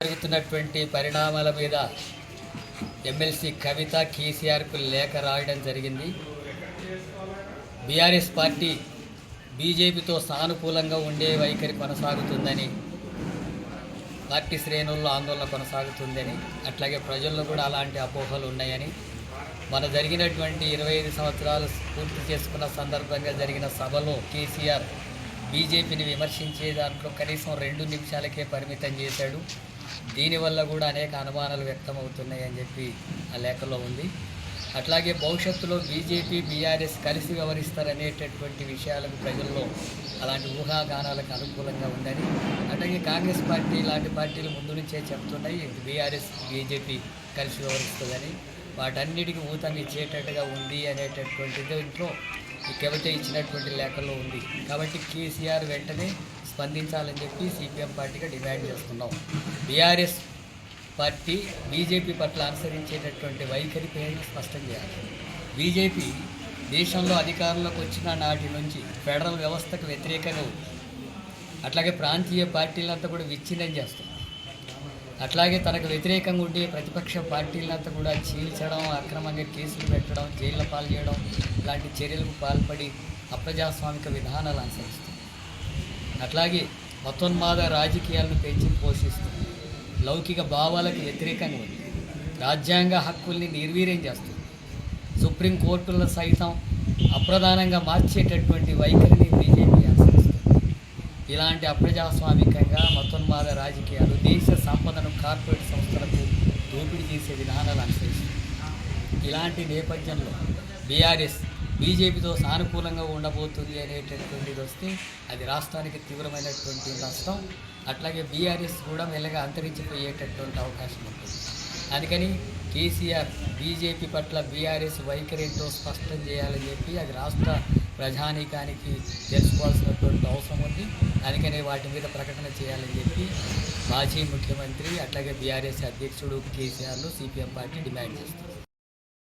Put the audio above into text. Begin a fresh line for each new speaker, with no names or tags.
జరుగుతున్నటువంటి పరిణామాల మీద ఎమ్మెల్సీ కవిత కేసీఆర్కు లేఖ రాయడం జరిగింది. బీఆర్ఎస్ పార్టీ బీజేపీతో సానుకూలంగా ఉండే వైఖరి కొనసాగుతుందని పార్టీ శ్రేణుల్లో ఆందోళన కొనసాగుతుందని అట్లాగే ప్రజల్లో కూడా అలాంటి అపోహలు ఉన్నాయని మన జరిగినటువంటి ఇరవై ఐదు సంవత్సరాలు పూర్తి చేసుకున్న సందర్భంగా జరిగిన సభలో కేసీఆర్ బీజేపీని విమర్శించే దాంట్లో కనీసం రెండు నిమిషాలకే పరిమితం చేశాడు. దీనివల్ల కూడా అనేక అనుమానాలు వ్యక్తమవుతున్నాయి అని చెప్పి ఆ లేఖలో ఉంది. అట్లాగే భవిష్యత్తులో బీజేపీ బీఆర్ఎస్ కలిసి వ్యవహరిస్తారనేటటువంటి విషయాలకు ప్రజల్లో అలాంటి ఊహాగానాలకు అనుకూలంగా ఉందని అట్లాగే కాంగ్రెస్ పార్టీ లాంటి పార్టీలు ముందు నుంచే చెప్తున్నాయి. బీఆర్ఎస్ బీజేపీ కలిసి వ్యవహరిస్తుందని వాటన్నిటికీ ఊతం ఇచ్చేటట్టుగా ఉంది అనేటటువంటి దీంట్లో ఈ కవిత ఇచ్చినటువంటి లేఖలో ఉంది. కాబట్టి కేసీఆర్ వెంటనే స్పందించాలని చెప్పి సిపిఎం పార్టీగా డిమాండ్ చేస్తున్నాం. బీఆర్ఎస్ పార్టీ బీజేపీ పట్ల అనుసరించేటటువంటి వైఖరి పేరు స్పష్టం చేయాలి. బీజేపీ దేశంలో అధికారంలోకి వచ్చిన నాటి నుంచి ఫెడరల్ వ్యవస్థకు వ్యతిరేకంగా ఉంది. అట్లాగే ప్రాంతీయ పార్టీలంతా కూడా విచ్ఛిన్నం చేస్తుంది అట్లాగే తనకు వ్యతిరేకంగా ఉండే ప్రతిపక్ష పార్టీలంతా కూడా చీల్చడం అక్రమంగా కేసులు పెట్టడం జైళ్ళ పాలు చేయడం ఇలాంటి చర్యలకు పాల్పడి అప్రజాస్వామిక విధానాలు అనుసరిస్తుంది అట్లాగే మతోన్మాద రాజకీయాలను పెంచి పోషిస్తుంది లౌకిక భావాలకు వ్యతిరేకంగా ఉంది. రాజ్యాంగ హక్కుల్ని నిర్వీర్యం చేస్తుంది. సుప్రీంకోర్టులను సైతం అప్రధానంగా మార్చేటటువంటి వైఖరిని బీజేపీ అనుసరిస్తుంది. ఇలాంటి అప్రజాస్వామికంగా మతోన్మాద రాజకీయాలు దేశ సంపదను కార్పొరేట్ సంస్థలకు దోపిడీ చేసే విధానాలు అనుసరిస్తుంది. ఇలాంటి నేపథ్యంలో బీఆర్ఎస్ బీజేపీతో సానుకూలంగా ఉండబోతుంది అనేటటువంటిది వస్తే అది రాష్ట్రానికి తీవ్రమైనటువంటి నష్టం. అట్లాగే బీఆర్ఎస్ కూడా మెల్లగా అంతరించిపోయేటటువంటి అవకాశం ఉంటుంది. అందుకని కేసీఆర్ బీజేపీ పట్ల బీఆర్ఎస్ వైఖరి ఏంటో స్పష్టం చేయాలని చెప్పి అది రాష్ట్ర ప్రజానీకానికి తెలుసుకోవాల్సినటువంటి అవసరం ఉంది. అందుకనే వాటి మీద ప్రకటన చేయాలని చెప్పి మాజీ ముఖ్యమంత్రి అట్లాగే బీఆర్ఎస్ అధ్యక్షుడు కేసీఆర్ను సిపిఎం పార్టీ డిమాండ్ చేస్తుంది.